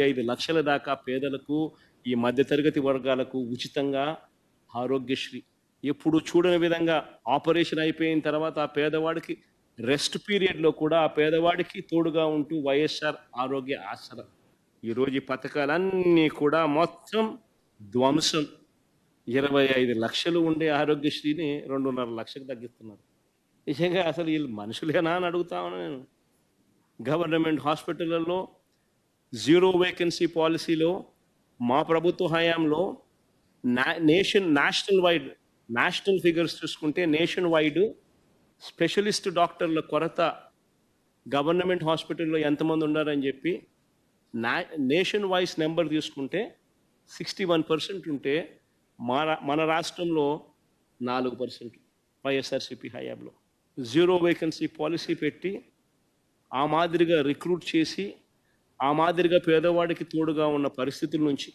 ఐదు లక్షల దాకా పేదలకు ఈ మధ్యతరగతి వర్గాలకు ఉచితంగా ఆరోగ్యశ్రీ. ఎప్పుడు చూడని విధంగా ఆపరేషన్ అయిపోయిన తర్వాత ఆ పేదవాడికి రెస్ట్ పీరియడ్లో కూడా ఆ పేదవాడికి తోడుగా ఉంటూ వైఎస్ఆర్ ఆరోగ్య ఆసరా. ఈరోజు ఈ పథకాలన్నీ కూడా మొత్తం ధ్వంసం. ఇరవై ఐదు లక్షలు ఉండే ఆరోగ్యశ్రీని రెండున్నర లక్షకు తగ్గిస్తున్నారు. నిజంగా అసలు వీళ్ళు మనుషులేనా అని అడుగుతా ఉన్నాను నేను. గవర్నమెంట్ హాస్పిటళ్ళల్లో జీరో వేకెన్సీ పాలసీలో మా ప్రభుత్వ హయాంలో nation national wide national figures చూసుకుంటే నేషన్ వైడ్ స్పెషలిస్ట్ డాక్టర్ల కొరత గవర్నమెంట్ హాస్పిటల్లో ఎంతమంది ఉన్నారని చెప్పి నా నేషన్ వైస్ నెంబర్ తీసుకుంటే సిక్స్టీ వన్ పర్సెంట్ ఉంటే మన మన రాష్ట్రంలో నాలుగు పర్సెంట్ వైఎస్ఆర్సీపీ హయాంలో. జీరో వేకెన్సీ పాలసీ పెట్టి ఆ మాదిరిగా రిక్రూట్ చేసి ఆ మాదిరిగా పేదవాడికి తోడుగా ఉన్న పరిస్థితుల నుంచి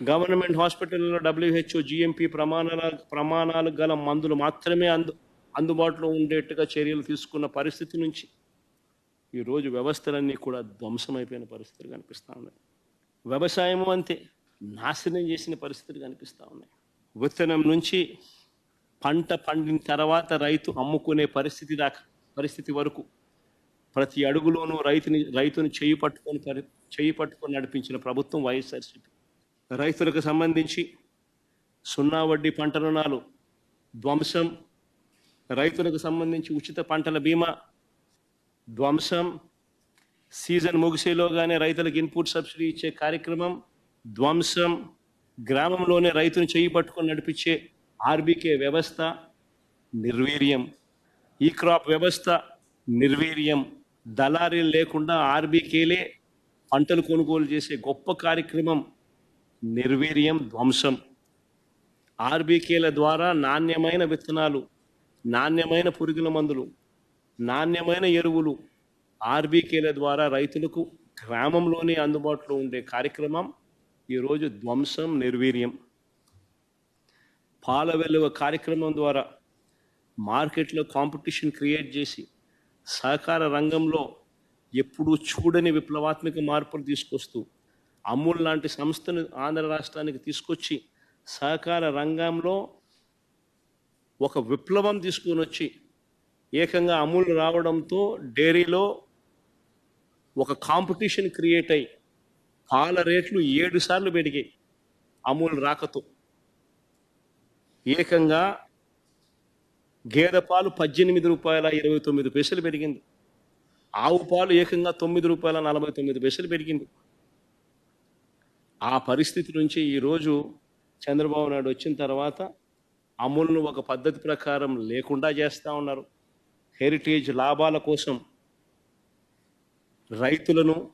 గవర్నమెంట్ హాస్పిటల్లో డబ్ల్యూహెచ్ఓ జిఎంపి ప్రమాణాల ప్రమాణాలు గల మందులు మాత్రమే అందు అందుబాటులో ఉండేట్టుగా చర్యలు తీసుకున్న పరిస్థితి నుంచి ఈరోజు వ్యవస్థలన్నీ కూడా ధ్వంసమైపోయిన పరిస్థితులు కనిపిస్తూ ఉన్నాయి. వ్యవసాయము అంతే నాశనం చేసిన పరిస్థితులు కనిపిస్తూ ఉన్నాయి. విత్తనం నుంచి పంట పండిన తర్వాత రైతు అమ్ముకునే పరిస్థితి దాకా పరిస్థితి వరకు ప్రతి అడుగులోనూ రైతుని రైతుని చేయి పట్టుకొని చేయి పట్టుకొని నడిపించిన ప్రభుత్వం వైఎస్ఆర్సీపీ. రైతులకు సంబంధించి సున్నా వడ్డీ పంట రుణాలు ధ్వంసం రైతులకు సంబంధించి ఉచిత పంటల బీమా ధ్వంసం సీజన్ ముగిసేలోగానే రైతులకు ఇన్పుట్ సబ్సిడీ ఇచ్చే కార్యక్రమం ధ్వంసం గ్రామంలోనే రైతును చేయి పట్టుకొని నడిపించే ఆర్బీకే వ్యవస్థ నిర్వీర్యం. ఈ క్రాప్ వ్యవస్థ నిర్వీర్యం. దళారీలు లేకుండా ఆర్బీకేలే పంటలు కొనుగోలు చేసే గొప్ప కార్యక్రమం నిర్వీర్యం ధ్వంసం. ఆర్బీకేల ద్వారా నాణ్యమైన విత్తనాలు నాణ్యమైన పురుగుల మందులు నాణ్యమైన ఎరువులు ఆర్బీకేల ద్వారా రైతులకు గ్రామంలోనే అందుబాటులో ఉండే కార్యక్రమం ఈరోజు ధ్వంసం నిర్వీర్యం. పాల వెలువ కార్యక్రమం ద్వారా మార్కెట్లో కాంపిటీషన్ క్రియేట్ చేసి సహకార రంగంలో ఎప్పుడూ చూడని విప్లవాత్మక మార్పులు తీసుకొస్తూ అమూల్ లాంటి సంస్థను ఆంధ్ర రాష్ట్రానికి తీసుకొచ్చి సహకార రంగంలో ఒక విప్లవం తీసుకొని వచ్చి ఏకంగా అమూల్ రావడంతో డైరీలో ఒక కాంపిటీషన్ క్రియేట్ అయ్యి పాల రేట్లు ఏడు సార్లు పెరిగాయి అమూల్ రాకతో. ఏకంగా గేదె పాలు పద్దెనిమిది రూపాయల ఇరవై తొమ్మిది పైసలు పెరిగింది. ఆవు పాలు ఏకంగా తొమ్మిది రూపాయల నలభై తొమ్మిది పైసలు పెరిగింది. ఆ పరిస్థితి నుంచి ఈరోజు చంద్రబాబు నాయుడు వచ్చిన తర్వాత అమూల్ను ఒక పద్ధతి ప్రకారం లేకుండా చేస్తూ ఉన్నారు. హెరిటేజ్ లాభాల కోసం రైతులను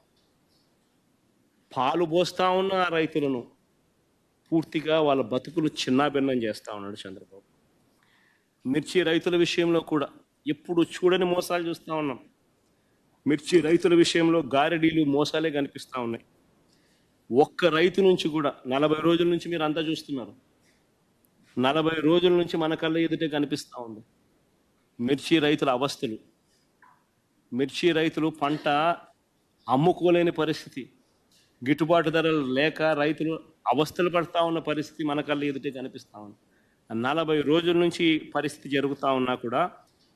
పాలు పోస్తూ ఉన్న ఆ రైతులను పూర్తిగా వాళ్ళ బతుకులు చిన్నాభిన్నం చేస్తూ ఉన్నాడు చంద్రబాబు. మిర్చి రైతుల విషయంలో కూడా ఎప్పుడు చూడని మోసాలు చూస్తూ ఉన్నాం. మిర్చి రైతుల విషయంలో గారెడీలు మోసాలే కనిపిస్తూ ఉన్నాయి. ఒక్క రైతు నుంచి కూడా నలభై రోజుల నుంచి మీరు అంతా చూస్తున్నారు. నలభై రోజుల నుంచి మన కళ్ళ ఎదుటే కనిపిస్తూ ఉంది. మిర్చి రైతుల అవస్థలు. మిర్చి రైతులు పంట అమ్ముకోలేని పరిస్థితి. గిట్టుబాటు ధరలు లేక రైతులు అవస్థలు పడతా ఉన్న పరిస్థితి మన కళ్ళ ఎదుటే కనిపిస్తూ ఉంది. నలభై రోజుల నుంచి పరిస్థితి జరుగుతూ ఉన్నా కూడా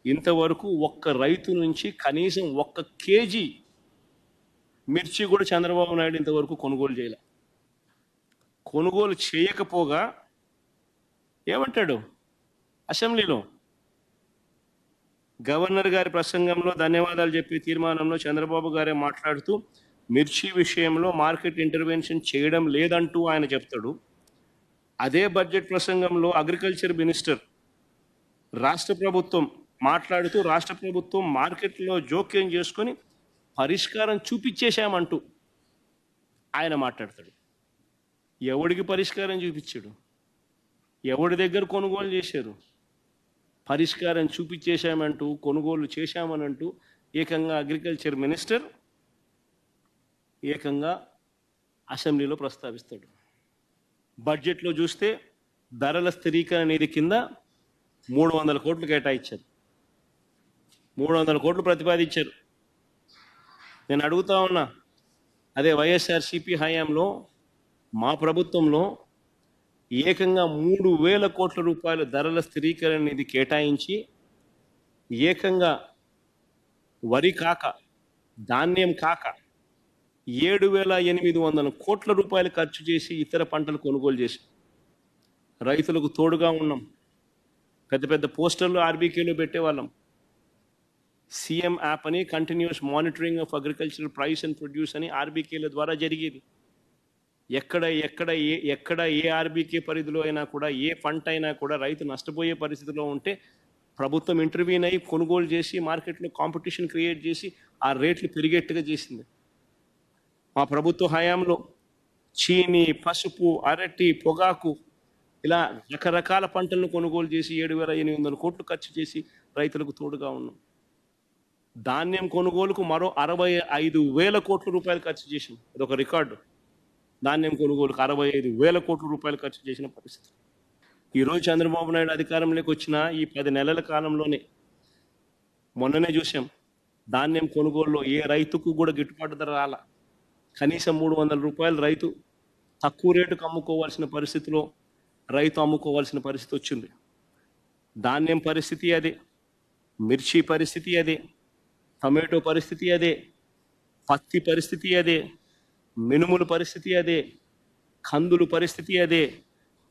ఇంతవరకు ఒక్క రైతు నుంచి కనీసం ఒక్క కేజీ మిర్చి కూడా చంద్రబాబు నాయుడు ఇంతవరకు కొనుగోలు చేయలే. కొనుగోలు చేయకపోగా ఏమంటాడు? అసెంబ్లీలో గవర్నర్ గారి ప్రసంగంలో ధన్యవాదాలు చెప్పే తీర్మానంలో చంద్రబాబు గారే మాట్లాడుతూ మిర్చి విషయంలో మార్కెట్ ఇంటర్వెన్షన్ చేయడం లేదంటూ ఆయన చెప్తాడు. అదే బడ్జెట్ ప్రసంగంలో అగ్రికల్చర్ మినిస్టర్ రాష్ట్ర ప్రభుత్వం మాట్లాడుతూ రాష్ట్ర ప్రభుత్వం మార్కెట్లో జోక్యం చేసుకొని పరిష్కారం చూపించేశామంటూ ఆయన మాట్లాడతాడు. ఎవడికి పరిష్కారం చూపించాడు ఎవడి దగ్గర కొనుగోలు చేశారు? పరిష్కారం చూపించేశామంటూ కొనుగోలు చేశామనంటూ ఏకంగా అగ్రికల్చర్ మినిస్టర్ ఏకంగా అసెంబ్లీలో ప్రస్తావిస్తాడు. బడ్జెట్లో చూస్తే ధరల స్థిరీకరణ నిధి కింద మూడు వందల కోట్లు కేటాయించారు. మూడు వందల కోట్లు ప్రతిపాదించారు. నేను అడుగుతా ఉన్నా అదే వైఎస్ఆర్సిపి హయాంలో మా ప్రభుత్వంలో ఏకంగా మూడు వేల కోట్ల రూపాయల ధరల స్థిరీకరణ నిధి కేటాయించి ఏకంగా వరి కాక ధాన్యం కాక ఏడు వేల ఎనిమిది వందల కోట్ల రూపాయలు ఖర్చు చేసి ఇతర పంటలు కొనుగోలు చేసి రైతులకు తోడుగా ఉన్నాం. పెద్ద పెద్ద పోస్టర్లు ఆర్బీకేలో పెట్టేవాళ్ళం. సీఎం యాప్ అని continuous monitoring of agricultural price and produce అని ఆర్బీకేల ద్వారా జరిగేది. ఎక్కడ ఎక్కడ ఏ ఎక్కడ ఏ ఆర్బీకే పరిధిలో అయినా కూడా ఏ పంట అయినా కూడా రైతు నష్టపోయే పరిస్థితిలో ఉంటే ప్రభుత్వం ఇంటర్వ్యూన్ అయ్యి కొనుగోలు చేసి మార్కెట్లో కాంపిటీషన్ క్రియేట్ చేసి ఆ రేట్లు పెరిగేట్టుగా చేసింది. మా ప్రభుత్వ హయాంలో చీని పసుపు అరటి పొగాకు ఇలా రకరకాల పంటలను కొనుగోలు చేసి ఏడు వేల ఎనిమిది వందల కోట్లు ఖర్చు చేసి రైతులకు తోడుగా ఉన్నాం. ధాన్యం కొనుగోలుకు మరో అరవై ఐదు వేల కోట్ల రూపాయలు ఖర్చు చేసాం ఒక రికార్డు. ధాన్యం కొనుగోలుకు అరవై ఐదు వేల కోట్ల రూపాయలు ఖర్చు చేసిన పరిస్థితి. ఈరోజు చంద్రబాబు నాయుడు అధికారంలోకి వచ్చిన ఈ పది నెలల కాలంలోనే మొన్ననే చూసాం ధాన్యం కొనుగోలులో ఏ రైతుకు కూడా గిట్టుబాటు ధర రాలా. కనీసం మూడు వందల రూపాయలు రైతు తక్కువ రేటుకు అమ్ముకోవాల్సిన పరిస్థితిలో రైతు అమ్ముకోవాల్సిన పరిస్థితి వచ్చింది. ధాన్యం పరిస్థితి అదే మిర్చి పరిస్థితి అదే టమాటో పరిస్థితి అదే పత్తి పరిస్థితి అదే మినుముల పరిస్థితి అదే కందులు పరిస్థితి అదే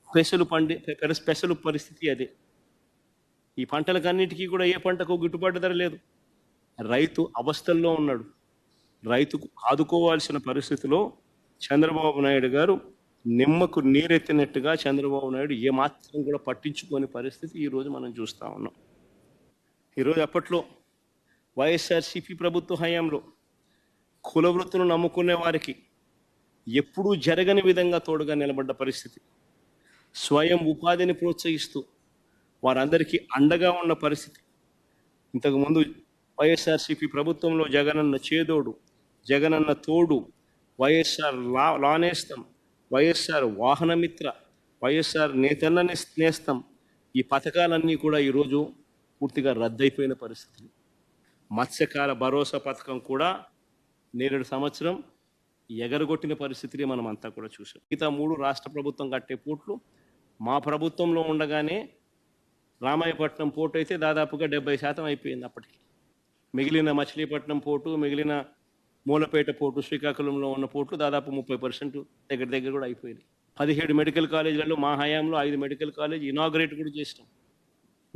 పెసలు పండి పెసలు పరిస్థితి అదే. ఈ పంటలకన్నిటికీ కూడా ఏ పంటకు గిట్టుబాటు ధర లేదు. రైతు అవస్థల్లో ఉన్నాడు. రైతుకు ఆదుకోవాల్సిన పరిస్థితిలో చంద్రబాబు నాయుడు గారు నిమ్మకు నీరెత్తినట్టుగా చంద్రబాబు నాయుడు ఏమాత్రం కూడా పట్టించుకోని పరిస్థితి ఈరోజు మనం చూస్తూ ఉన్నాం. ఈరోజు అప్పట్లో వైఎస్ఆర్సీపీ ప్రభుత్వ హయాంలో కుల వృత్తులు నమ్ముకునే వారికి ఎప్పుడూ జరగని విధంగా తోడుగా నిలబడ్డ పరిస్థితి. స్వయం ఉపాధిని ప్రోత్సహిస్తూ వారందరికీ అండగా ఉన్న పరిస్థితి. ఇంతకుముందు వైఎస్ఆర్సీపీ ప్రభుత్వంలో జగనన్న చేదోడు జగనన్న తోడు వైఎస్ఆర్ లా లానేస్తాం వైఎస్ఆర్ వాహనమిత్ర వైఎస్ఆర్ నేతన్న నేస్తాం. ఈ పథకాలన్నీ కూడా ఈరోజు పూర్తిగా రద్దయిపోయిన పరిస్థితులు. మత్స్యకార భరోసా పథకం కూడా నేరేడు సంవత్సరం ఎగరగొట్టిన పరిస్థితిని మనం అంతా కూడా చూసాం మిగతా మూడు రాష్ట్ర ప్రభుత్వం కట్టే పోట్లు మా ప్రభుత్వంలో ఉండగానే రామాయపట్నం పోర్టు అయితే దాదాపుగా డెబ్బై శాతం అయిపోయింది అప్పటికి. మిగిలిన మచిలీపట్నం పోర్టు మిగిలిన మూలపేట పోర్టు శ్రీకాకుళంలో ఉన్న పోర్టులు దాదాపు ముప్పై పర్సెంట్ దగ్గర దగ్గర కూడా అయిపోయింది. పదిహేడు మెడికల్ కాలేజీలలో మా హయాంలో ఐదు మెడికల్ కాలేజ్ ఇనాగ్రేట్ కూడా చేసినాం.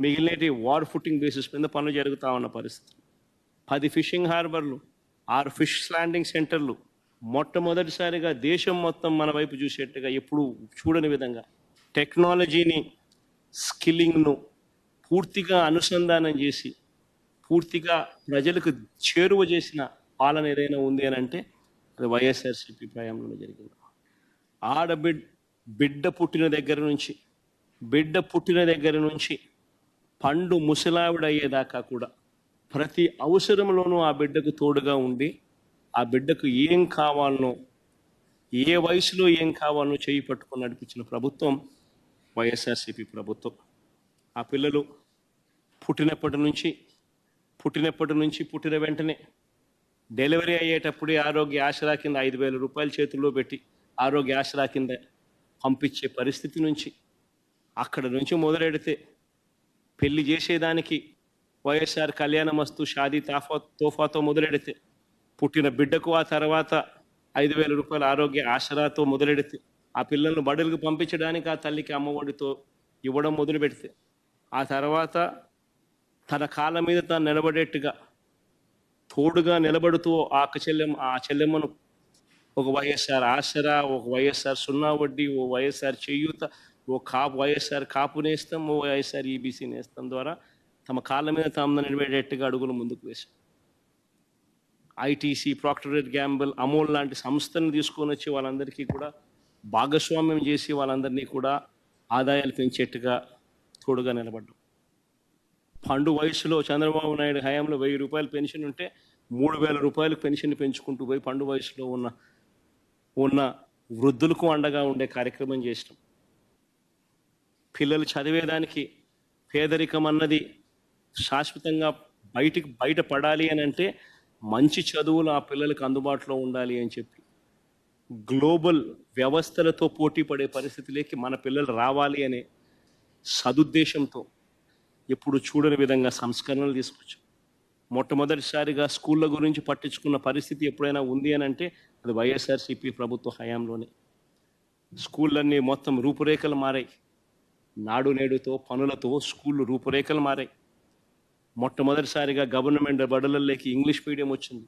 మిగిలినటి వార్ ఫుటింగ్ బేసిస్ మీద పనులు జరుగుతూ ఉన్న పరిస్థితి. పది ఫిషింగ్ హార్బర్లు ఆరు ఫిష్ ల్యాండింగ్ సెంటర్లు మొట్టమొదటిసారిగా దేశం మొత్తం మన వైపు చూసేట్టుగా ఎప్పుడు చూడని విధంగా టెక్నాలజీని స్కిల్లింగ్ను పూర్తిగా అనుసంధానం చేసి పూర్తిగా ప్రజలకు చేరువ చేసిన పాలన ఏదైనా ఉంది అని అంటే అది వైఎస్ఆర్సీపీ ప్రయాణంలో జరిగింది. ఆడబిడ్ బిడ్డ పుట్టిన దగ్గర నుంచి బిడ్డ పుట్టిన దగ్గర నుంచి పండు ముసలావిడయ్యేదాకా కూడా ప్రతి అవసరంలోనూ ఆ బిడ్డకు తోడుగా ఉండి ఆ బిడ్డకు ఏం కావాలనో ఏ వయసులో ఏం కావాలనో చేయి పట్టుకొని నడిపించిన ప్రభుత్వం వైఎస్ఆర్సీపీ ప్రభుత్వం. ఆ పిల్లలు పుట్టినప్పటి నుంచి పుట్టినప్పటి నుంచి పుట్టిన వెంటనే డెలివరీ అయ్యేటప్పుడే ఆరోగ్య ఆసరా కింద ఐదు వేల రూపాయలు చేతుల్లో పెట్టి ఆరోగ్య ఆసరా కింద పంపించే పరిస్థితి నుంచి అక్కడ నుంచి మొదలెడితే పెళ్ళి చేసేదానికి వైఎస్ఆర్ కళ్యాణమస్తు షాదీ తాఫా తోఫాతో మొదలెడితే పుట్టిన బిడ్డకు ఆ తర్వాత ఐదు వేల రూపాయల ఆరోగ్య ఆసరాతో మొదలెడితే ఆ పిల్లలను బడులకు పంపించడానికి ఆ తల్లికి అమ్మఒడితో ఇవ్వడం మొదలు పెడితే ఆ తర్వాత తన కాళ్ళ మీద తాను నిలబడేట్టుగా తోడుగా నిలబడుతూ ఆ చెల్లెమ్మ ఆ చెల్లెమ్మను ఒక వైఎస్ఆర్ ఆసరా ఒక వైఎస్ఆర్ సున్నా వడ్డీ ఓ వైఎస్ఆర్ చేయూత ఓ కాపు వైఎస్ఆర్ కాపు నేస్తం ఓ వైఎస్ఆర్ ఈబీసీ నేస్తం ద్వారా తమ కాళ్ళ మీద తాము నిలబడేట్టుగా అడుగులు ముందుకు వేశాం ఐటీసీ ప్రాక్టరేట్ గ్యాంబుల్ అమోల్ లాంటి సంస్థను తీసుకొని వచ్చి వాళ్ళందరికీ కూడా భాగస్వామ్యం చేసి వాళ్ళందరినీ కూడా ఆదాయాలు పెంచేట్టుగా తోడుగా నిలబడ్డాం. పండు వయసులో చంద్రబాబు నాయుడు హయాంలో వెయ్యి రూపాయలు పెన్షన్ ఉంటే మూడు వేల రూపాయలు పెన్షన్ పెంచుకుంటూ పోయి పండు వయసులో ఉన్న ఉన్న వృద్ధులకు అండగా ఉండే కార్యక్రమం చేసినాం. పిల్లలు చదివేదానికి పేదరికం అన్నది శాశ్వతంగా బయటికి బయట పడాలి అని అంటే మంచి చదువులు ఆ పిల్లలకు అందుబాటులో ఉండాలి అని చెప్పి గ్లోబల్ వ్యవస్థలతో పోటీ పడే పరిస్థితిలోకి మన పిల్లలు రావాలి అనే సదుద్దేశంతో ఎప్పుడు చూడని విధంగా సంస్కరణలు తీసుకొచ్చాం. మొట్టమొదటిసారిగా స్కూళ్ళ గురించి పట్టించుకున్న పరిస్థితి ఎప్పుడైనా ఉంది అని అంటే అది వైఎస్ఆర్సీపీ ప్రభుత్వ హయాంలోనే. స్కూళ్ళన్నీ మొత్తం రూపురేఖలు మారాయి. నాడు నేడుతో పనులతో స్కూళ్ళు రూపురేఖలు మారాయి. మొట్టమొదటిసారిగా గవర్నమెంట్ బడులలోకి ఇంగ్లీష్ మీడియం వచ్చింది.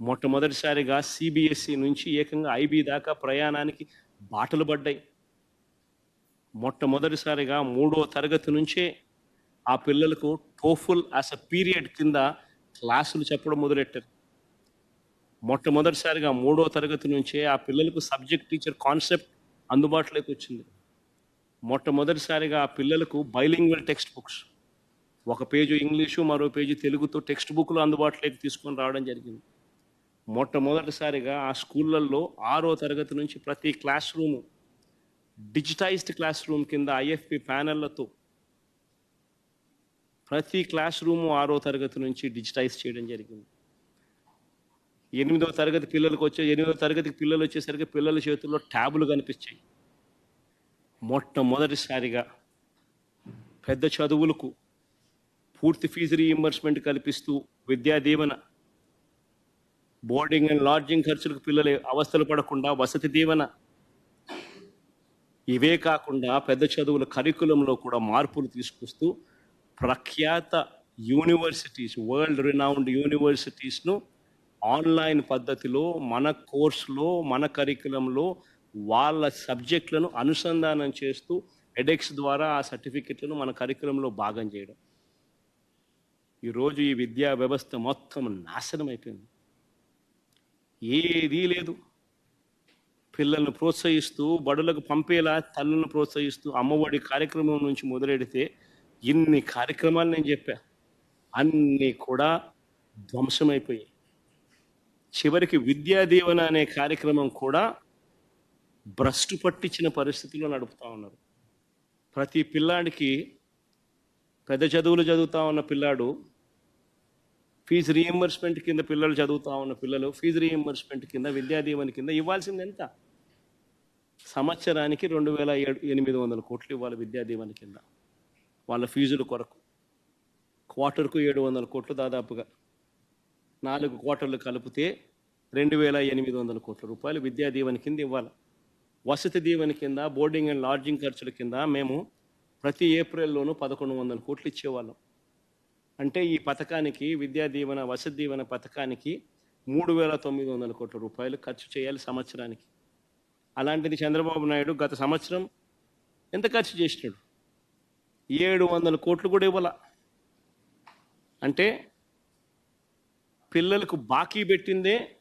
మొట్టమొదటిసారిగా సిబిఎస్ఈ నుంచి ఏకంగా ఐబీ దాకా ప్రయాణానికి బాటలు పడ్డాయి. మొట్టమొదటిసారిగా మూడో తరగతి నుంచే ఆ పిల్లలకు టోఫుల్ యాజ్ అ పీరియడ్ కింద క్లాసులు చెప్పడం మొదలెట్టారు. మొట్టమొదటిసారిగా మూడో తరగతి నుంచే ఆ పిల్లలకు సబ్జెక్ట్ టీచర్ కాన్సెప్ట్ అందుబాటులోకి వచ్చింది. మొట్టమొదటిసారిగా ఆ పిల్లలకు బైలింగ్వల్ టెక్స్ట్ బుక్స్ ఒక పేజీ ఇంగ్లీషు మరో పేజీ తెలుగుతో టెక్స్ట్ బుక్లు అందుబాటులోకి తీసుకొని రావడం జరిగింది. మొట్టమొదటిసారిగా ఆ స్కూళ్ళల్లో ఆరో తరగతి నుంచి ప్రతి class room digitised class room కింద ఐఎఫ్పి ప్యానెళ్ళతో ప్రతి క్లాస్ రూము ఆరో తరగతి నుంచి డిజిటైజ్ చేయడం జరిగింది. ఎనిమిదో తరగతి పిల్లలకు వచ్చే ఎనిమిదో తరగతికి పిల్లలు వచ్చేసరికి పిల్లల చేతుల్లో ట్యాబులు కనిపించాయి. మొట్టమొదటిసారిగా పెద్ద చదువులకు పూర్తి ఫీజు రీఇంబర్స్మెంట్ కల్పిస్తూ Vidya Deevena boarding and lodging ఖర్చులకు పిల్లలు అవస్థలు పడకుండా వసతి దీవెన. ఇవే కాకుండా పెద్ద చదువుల కరికులంలో కూడా మార్పులు తీసుకొస్తూ ప్రఖ్యాత యూనివర్సిటీస్ వరల్డ్ రినౌండ్ యూనివర్సిటీస్ను ఆన్లైన్ పద్ధతిలో మన కోర్సులో మన కరికులంలో వాళ్ళ సబ్జెక్టులను అనుసంధానం చేస్తూ ఎడెక్స్ ద్వారా ఆ సర్టిఫికెట్లను మన కరికులంలో భాగం చేయడం. ఈరోజు ఈ విద్యా వ్యవస్థ మొత్తం నాశనం అయిపోయింది. ఏదీ లేదు. పిల్లలను ప్రోత్సహిస్తూ బడులకు పంపేలా తల్లులను ప్రోత్సహిస్తూ అమ్మఒడి కార్యక్రమం నుంచి మొదలెడితే ఇన్ని కార్యక్రమాలు నేను చెప్పా. అన్నీ కూడా ధ్వంసమైపోయాయి. చివరికి విద్యా దీవెన అనే కార్యక్రమం కూడా భ్రష్టు పట్టించిన పరిస్థితుల్లో నడుపుతా ఉన్నారు. ప్రతి పిల్లాడికి పెద్ద చదువులు చదువుతా ఉన్న పిల్లాడు ఫీజు రీఎంబర్స్మెంట్ కింద పిల్లలు చదువుతా ఉన్న పిల్లలు ఫీజు రీఎంబర్స్మెంట్ కింద విద్యా దీవెన కింద ఇవ్వాల్సింది ఎంత సంవత్సరానికి రెండు వేల ఏడు ఎనిమిది వందల కోట్లు ఇవ్వాలి విద్యా దీవెన కింద. వాళ్ళ ఫీజుల కొరకు. క్వార్టర్కు ఏడు వందల కోట్లు దాదాపుగా. నాలుగు క్వార్టర్లు కలిపితే రెండు వేల ఎనిమిది వందల కోట్ల రూపాయలు విద్యా దీవెన కింద ఇవ్వాలి. వసతి దీవెన కింద బోర్డింగ్ అండ్ లాడ్జింగ్ ఖర్చుల కింద మేము ప్రతి ఏప్రిల్లోనూ పదకొండు వందల కోట్లు ఇచ్చేవాళ్ళం. అంటే ఈ పథకానికి విద్యా దీవెన వసతి దీవెన పథకానికి మూడు వేల తొమ్మిది వందల కోట్ల రూపాయలు ఖర్చు చేయాలి సంవత్సరానికి. అలాంటిది చంద్రబాబు నాయుడు గత సంవత్సరం ఎంత ఖర్చు చేసినాడు? ఏడు వందల కోట్లు కూడా ఇవ్వాల. అంటే పిల్లలకు బాకీ పెట్టిందే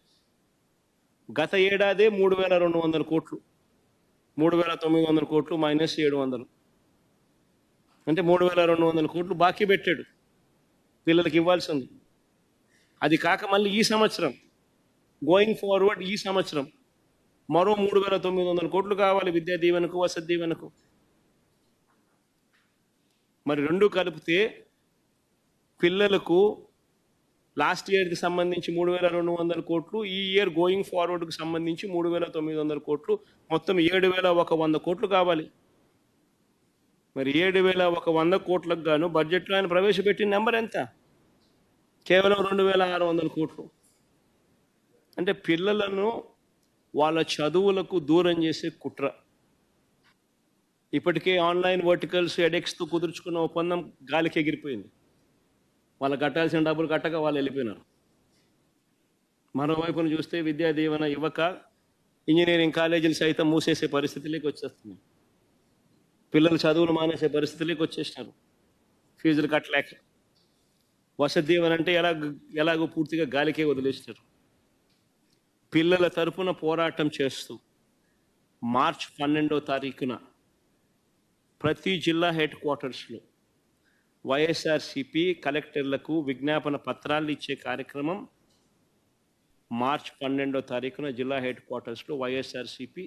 గత ఏడాదే మూడు వేల రెండు వందల కోట్లు. మూడు వేల తొమ్మిది వందల కోట్లు మైనస్ ఏడు వందలు. అంటే మూడు వేల రెండు వందల కోట్లు బాకీ పెట్టాడు. పిల్లలకి ఇవ్వాల్సింది. అది కాక మళ్ళీ ఈ సంవత్సరం గోయింగ్ ఫార్వర్డ్ ఈ సంవత్సరం మరో మూడు వేల తొమ్మిది వందల కోట్లు కావాలి విద్యా దీవెనకు వసతి దీవెనకు. మరి రెండు కలిపితే పిల్లలకు లాస్ట్ ఇయర్కి సంబంధించి మూడు వేల రెండు వందల కోట్లు ఈ ఇయర్ గోయింగ్ ఫార్వర్డ్కి సంబంధించి మూడు వేల తొమ్మిది వందల కోట్లు మొత్తం ఏడు వేల ఒక వంద కోట్లు కావాలి. మరి ఏడు వేల ఒక వంద కోట్లకు గాను బడ్జెట్లో ఆయన ప్రవేశపెట్టిన నెంబర్ ఎంత? కేవలం రెండు వేల ఆరు వందల కోట్లు. అంటే పిల్లలను వాళ్ళ చదువులకు దూరం చేసే కుట్ర. ఇప్పటికే ఆన్లైన్ వర్టికల్స్ ఎడెక్స్తో కుదుర్చుకున్న ఒప్పందం గాలికి ఎగిరిపోయింది. వాళ్ళు కట్టాల్సిన డబ్బులు కట్టక వాళ్ళు వెళ్ళిపోయినారు. మరోవైపున చూస్తే విద్యా దీవెన ఇవ్వక ఇంజనీరింగ్ కాలేజీలు సైతం మూసేసే పరిస్థితిలోకి వచ్చేస్తున్నాయి. పిల్లలు చదువులు మానేసే పరిస్థితిలోకి వచ్చేసినారు. ఫీజులు కట్టలేక. వసతి దీవెన అంటే ఎలా ఎలాగో పూర్తిగా గాలికే వదిలేసినారు. పిల్లల తరపున పోరాటం చేస్తూ మార్చ్ పన్నెండో తారీఖున ప్రతి జిల్లా హెడ్ క్వార్టర్స్లో వైఎస్ఆర్సిపి కలెక్టర్లకు విజ్ఞాపన పత్రాలు ఇచ్చే కార్యక్రమం మార్చ్ పన్నెండో తారీఖున జిల్లా హెడ్ క్వార్టర్స్లో వైఎస్ఆర్సిపి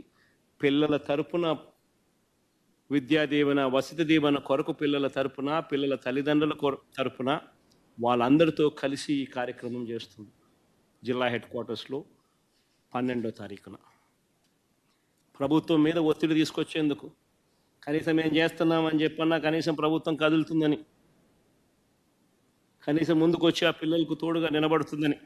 పిల్లల తరపున విద్యా దీవెన వసతి దీవెన కొరకు పిల్లల తరపున పిల్లల తల్లిదండ్రుల కొర తరపున వాళ్ళందరితో కలిసి ఈ కార్యక్రమం చేస్తుంది జిల్లా హెడ్ క్వార్టర్స్లో పన్నెండో తారీఖున. ప్రభుత్వం మీద ఒత్తిడి తీసుకొచ్చేందుకు కనీసం ఏం చేస్తున్నామని చెప్పన్నా కనీసం ప్రభుత్వం కదులుతుందని. కనీసం ముందుకు వచ్చి ఆ పిల్లలకు తోడుగా నిలబడుతుందని.